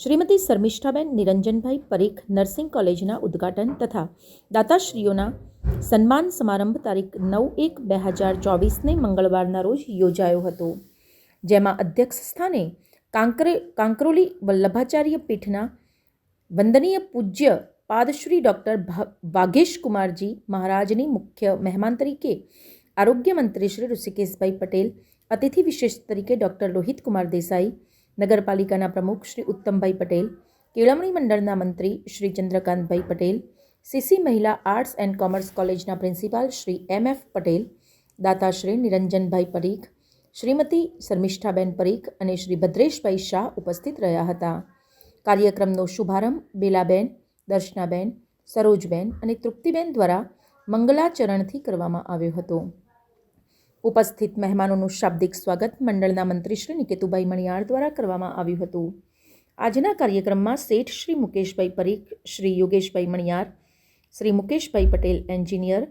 Shrimati Sharmishthaben Niranjanbhai Parikh nursing કોલેજના ઉદ્ઘાટન તથા દાતાશ્રીઓના સન્માન સમારંભ તારીખ નવ એક બે હજાર ચોવીસને મંગળવારના રોજ યોજાયો હતો. જેમાં અધ્યક્ષ સ્થાને કાંકરે, કાંકરોલી વલ્લભાચાર્ય પીઠના વંદનીય પૂજ્ય પાદશ્રી ડૉક્ટર વાઘેશ કુમારજી મહારાજની મુખ્ય મહેમાન તરીકે આરોગ્ય મંત્રી શ્રી ઋષિકેશભાઈ પટેલ, અતિથિ વિશેષ તરીકે ડૉક્ટર રોહિત કુમાર દેસાઈ નગરપાલિકાના પ્રમુખ શ્રી ઉત્તમભાઈ પટેલ, કેળવણી મંડળના મંત્રી શ્રી ચંદ્રકાંતભાઈ પટેલ, સીસી મહિલા આર્ટ્સ એન્ડ કોમર્સ કોલેજના principal Shri M F Patel, દાતાશ્રી Niranjanbhai Parikh, Shrimati Sharmishthaben Parikh અને શ્રી ભદ્રેશભાઈ શાહ ઉપસ્થિત રહ્યા હતા. કાર્યક્રમનો શુભારંભ બેલાબેન, દર્શનાબેન, સરોજબેન અને તૃપ્તિબેન દ્વારા મંગલાચરણથી કરવામાં આવ્યો હતો. ઉપસ્થિત મહેમાનોનું શાબ્દિક સ્વાગત મંડળના મંત્રી શ્રી નિકેતુભાઈ મણિયાર દ્વારા કરવામાં આવ્યું હતું. આજના કાર્યક્રમમાં શેઠ શ્રી મુકેશભાઈ પરીખ, શ્રી યોગેશભાઈ મણિયાર, શ્રી મુકેશભાઈ પટેલ એન્જિનિયર,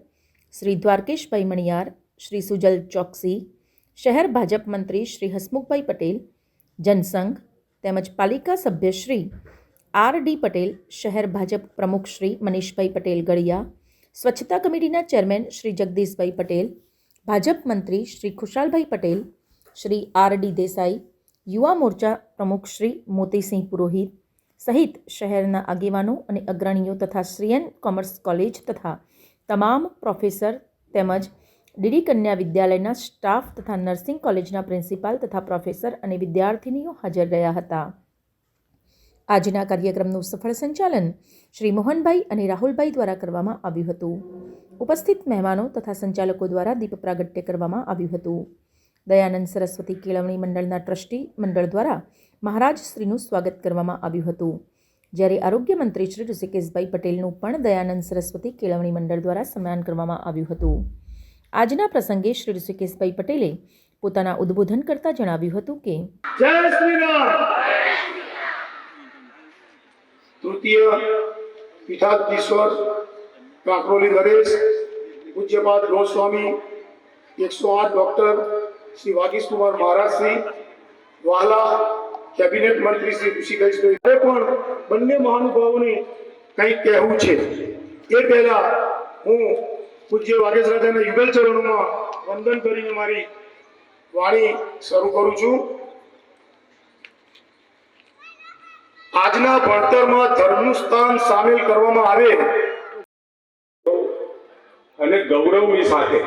શ્રી દ્વારકેશભાઈ મણિયાર, શ્રી સુજલ ચોકસી, શહેર ભાજપ મંત્રી શ્રી હસમુખભાઈ પટેલ, જનસંઘ તેમજ પાલિકા સભ્ય શ્રી આર ડી પટેલ, શહેર ભાજપ પ્રમુખ શ્રી મનીષભાઈ પટેલ ગળિયા સ્વચ્છતા કમિટીના ચેરમેન શ્રી જગદીશભાઈ પટેલ ભાજપ મંત્રી શ્રી ખુશાલભાઈ પટેલ, શ્રી આર ડી દેસાઈ, યુવા મોરચા પ્રમુખ શ્રી મોતીસિંહ પુરોહિત સહિત શહેરના આગેવાનો અને અગ્રણીઓ તથા શ્રીયન કોમર્સ કોલેજ તથા તમામ પ્રોફેસર તેમજ ડીડી કન્યા વિદ્યાલયના સ્ટાફ તથા નર્સિંગ કોલેજના પ્રિન્સિપાલ તથા પ્રોફેસર અને વિદ્યાર્થીનીઓ હાજર રહ્યા હતા. આજના કાર્યક્રમનું સફળ સંચાલન શ્રી મોહનભાઈ અને રાહુલભાઈ દ્વારા કરવામાં આવ્યું હતું. ઉપસ્થિત મહેમાનો તથા સંચાલકો દ્વારા દીપ પ્રાગટ્ય કરવામાં આવ્યું હતું. દયાનંદ સરસ્વતી કેળવણી મંડળના ટ્રસ્ટી મંડળ દ્વારા મહારાજ શ્રીનું સ્વાગત કરવામાં આવ્યું હતું. જ્યારે આરોગ્ય મંત્રી શ્રી ઋષિકેશભાઈ પટેલનું પણ દયાનંદ સરસ્વતી કેળવણી મંડળ દ્વારા સન્માન કરવામાં આવ્યું હતું. આજના પ્રસંગે શ્રી ઋષિકેશભાઈ પટેલે પોતાના ઉદ્બોધન કરતા જણાવ્યું હતું કે જય શ્રી તૃતીય પીઠાધીશ્વર કાંકરોલી નરેશ પૂજ્યપાદ ગોસ્વામી, એકસો આઠ ડોક્ટર શ્રી વાગીશ કુમાર મહારાજ શ્રી વાલા કેબિનેટ મંત્રી શ્રી ઋષિકેશભાઈ પણ બંને મહાનુભાવોને કંઈક કહેવું છે. એ પહેલા હું પૂજ્ય વાગેશ રાજાના યુગલ ચરણોમાં વંદન કરીને મારી વાણી શરૂ કરું છું. આજના ભણતરમાં ધર્મનું સ્થાન સામેલ કરવામાં આવે અને ગૌરવની સાથે,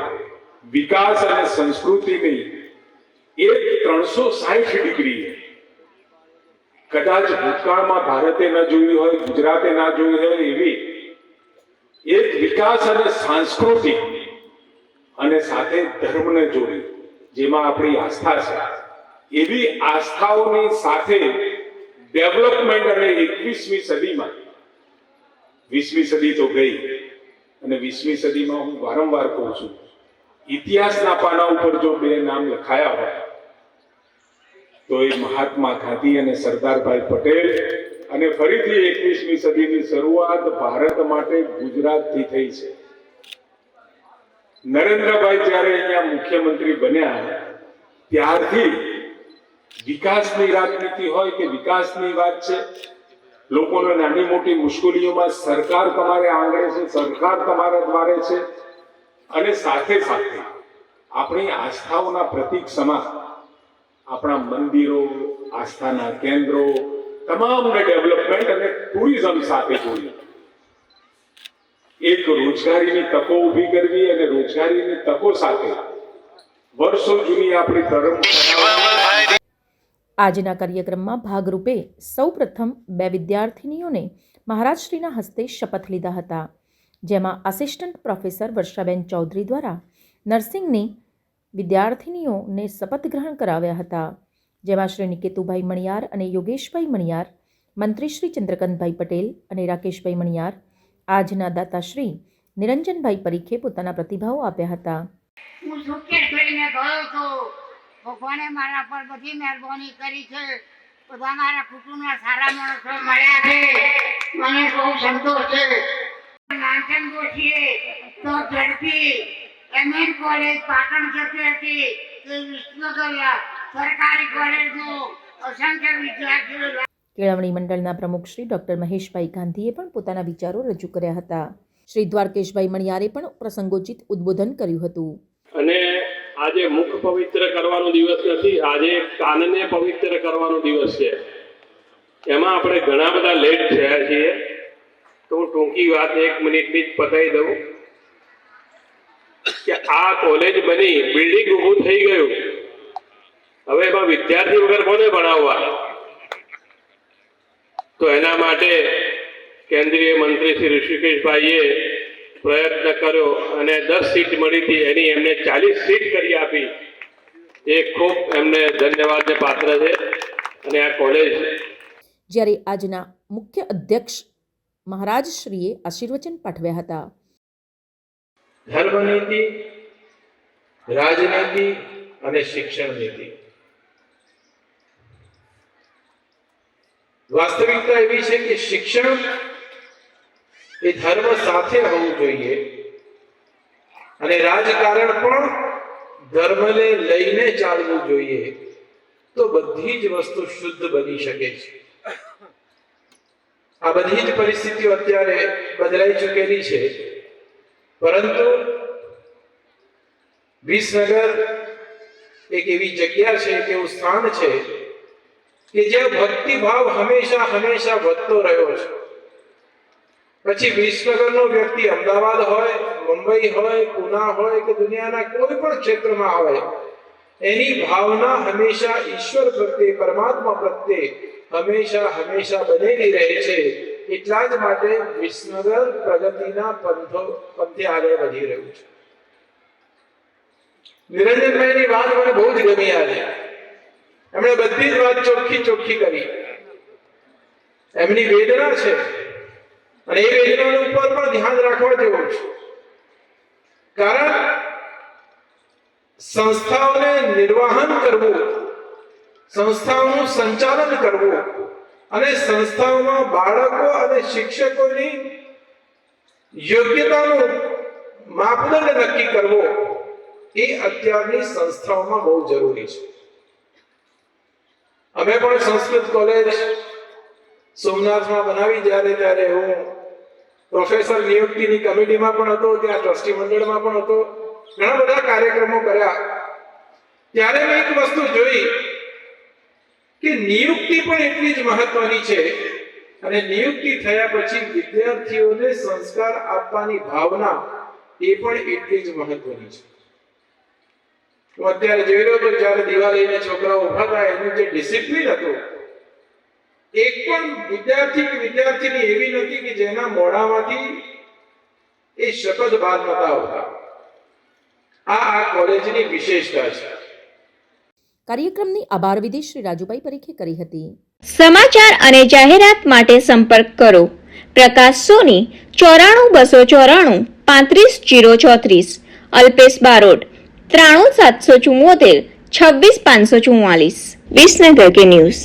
વિકાસ અને સંસ્કૃતિની એક ત્રણસો સાહીઠ ડિગ્રી. કદાચ ભૂતકાળમાં ભારતે ન જોયું હોય, ગુજરાતે ના જોયું હોય એવી એક વિકાસ અને સાંસ્કૃતિક અને સાથે ધર્મને જોડી, જેમાં આપણી આસ્થા છે. એવી આસ્થાઓની સાથે ડેવલપમેન્ટ અને એકવીસમી સદીમાં, વીસમી સદી તો ગઈ અને વીસમી સદીમાં હું વારંવાર કહું છું ઇતિહાસના પાના ઉપર જો બે નામ લખાયા હોય, તો એ મહાત્મા ગાંધી અને સરદારભાઈ પટેલ અને ફરીથી એકવીસમી સદીની શરૂઆત ભારત માટે ગુજરાતથી થઈ છે. નરેન્દ્રભાઈ જ્યારે અહીંયા મુખ્યમંત્રી બન્યા, ત્યારથી વિકાસની રાજનીતિ હોય કે વિકાસની વાત છે લોકોને નાની મોટી મુશ્કેલીઓમાં સરકાર તમારે આંગળે છે, સરકાર તમારા દ્વારે છે. અને સાથે સાથે આપણી આસ્થાઓના પ્રતીક સમા આપણા મંદિરો, આસ્થાના કેન્દ્રો, તમામને ડેવલપમેન્ટ અને ટુરિઝમ સાથે જોડી. એક રોજગારીની તકો ઊભી કરવી અને રોજગારીની તકો સાથે વર્ષો જૂની આપણી ધર્મ આજના કાર્યક્રમમાં ભાગરૂપે સૌપ્રથમ બે વિદ્યાર્થિનીઓને મહારાજશ્રીના હસ્તે શપથ લીધા હતા, જેમાં આસિસ્ટન્ટ પ્રોફેસર વર્ષાબેન ચૌધરી દ્વારા નર્સિંગની વિદ્યાર્થિનીઓને શપથ ગ્રહણ કરાવ્યા હતા, જેમાં શ્રી નિકેતુભાઈ મણિયાર અને યોગેશભાઈ મણિયાર, મંત્રી શ્રી ચંદ્રકાંતભાઈ પટેલ અને રાકેશભાઈ મણિયાર, આજના દાતાશ્રી નિરંજનભાઈ પરીખે પોતાના પ્રતિભાવો આપ્યા હતા. હું સુટકેસ લઈને ગયો હતો ભગવાને મારા પર બધી મહેરબાની કરી છે. બધા મારા કુટુંબના સારા માણસો મળ્યા છે. મને બહુ સંતોષ છે. નાનચંદ ગોઠીએ તો ઝડપી એમએન કોલેજ પાટણ જતી હતી તે વિસનગર સરકારી કોલેજનો અસંખ્ય વિદ્યાર્થીઓ કેળવણી મંડળના પ્રમુખ શ્રી ડૉક્ટર મહેશભાઈ ગાંધીએ પણ પોતાના વિચારો રજૂ કર્યા હતા. શ્રી દ્વારકેશભાઈ મણિયારે પણ પ્રસંગોચિત ઉદ્બોધન કર્યું હતું. અને આજે મુખ પવિત્ર કરવાનો દિવસ નથી, આજે કાનને પવિત્ર કરવાનો દિવસ છે. એમાં આપણે ઘણા બધા લેટ થયા છીએ. તો હું ટૂંકી વાત એક મિનિટની જ પતાવી દઉં કે આ કોલેજ બની, બિલ્ડિંગ ઊભું થઈ ગયું. હવે એમાં વિદ્યાર્થી વગર કોને ભણાવવા? તો એના માટે કેન્દ્રીય મંત્રી શ્રી ઋષિકેશભાઈએ પ્રયત્ન કર્યો અને દસ સીટ મળી હતી. એની એમને ચાલીસ સીટ કરી આપી. એ ખૂબ એમને ધન્યવાદને પાત્ર છે. અને આ કોલેજ જ્યારે આજના મુખ્ય અધ્યક્ષ મહારાજશ્રીએ આશીર્વચન પાઠવ્યા હતા. ધર્મનીતિ રાજનીતિ અને શિક્ષણ નીતિ. વાસ્તવિકતા એવી છે કે શિક્ષણ એ ધર્મ સાથે હોવું જોઈએ. અને રાજકારણ પણ ધર્મને લઈને ચાલવું જોઈએ. તો બધી જ વસ્તુ શુદ્ધ બની શકે છે. આ બધી જ પરિસ્થિતિઓ અત્યારે બદલાઈ ચૂકેલી છે. પરંતુ વિસનગર એક એવી જગ્યા છે, એક એવું સ્થાન છે કે જ્યાં ભક્તિભાવ હંમેશા હંમેશા વધતો રહ્યો છે. પછી વિસનગરનો વ્યક્તિ અમદાવાદ હોય, મુંબઈ હોય, પુના હોય કે દુનિયાના કોઈ પણ ક્ષેત્રમાં હોય, એની ભાવના હંમેશા ઈશ્વર પ્રત્યે, પરમાત્મા પ્રત્યે હંમેશા હંમેશા બનેલી રહે છે. એટલા જ માટે વિસનગર પ્રગતિના પંથો, પંથે આગળ વધી રહ્યું છે. નિરંજનભાઈની વાત મને બહુ જ ગમી આજે. એમણે બધી જ વાત ચોખ્ખી ચોખ્ખી કરી. એમની વેદના છે. અને એ વેદના ઉપર પણ ધ્યાન રાખવા જેવું છે. કારણ સંસ્થાઓને નિર્વાહન કરવું, સંસ્થાઓનું સંચાલન કરવું અને સંસ્થાઓમાં બાળકો અને શિક્ષકોની યોગ્યતાનું માપદંડ નક્કી કરવો, એ અત્યારની સંસ્થાઓમાં બહુ જરૂરી છે. અમે પણ સંસ્કૃત કોલેજ સોમનાથમાં બનાવી જ્યારે ત્યારે હું પ્રોફેસર નિયુક્તિની કમિટીમાં પણ હતો, ત્યાં ટ્રસ્ટી મંડળમાં પણ હતો. ઘણા બધા કાર્યક્રમો કર્યા. ત્યારે મેં એક વસ્તુ જોઈ કે નિયુક્તિ પણ એટલી જ મહત્વની છે અને નિયુક્તિ થયા પછી વિદ્યાર્થીઓને સંસ્કાર આપવાની ભાવના એ પણ એટલી જ મહત્વની છે. અત્યારે જોઈ રહ્યો હતો જ્યારે દિવાળીને છોકરાઓ ઊભા થાય, એનું જે ડિસિપ્લિન હતું એક પણ વિદ્યાર્થી કે વિદ્યાર્થીની એવી નથી કે જેના મોઢામાંથી એ શબ્દ બહાર નતા આવતા. આ આ કોલેજની વિશેષતા છે. કાર્યક્રમની આભાર વિધિ શ્રી રાજુભાઈ પરીખે કરી હતી. સમાચાર અને જાહેરાત માટે સંપર્ક કરો. પ્રકાશ સોની ચોરાણું બસો ચોરાણું પાંત્રીસ જીરો ચોત્રીસ. અલ્પેશ બારોટ ત્રાણું સાતસો ચુમ્મોતેર છવ્વીસ પાંચસો ચુમ્માલીસ વિસનગર કે ન્યૂઝ.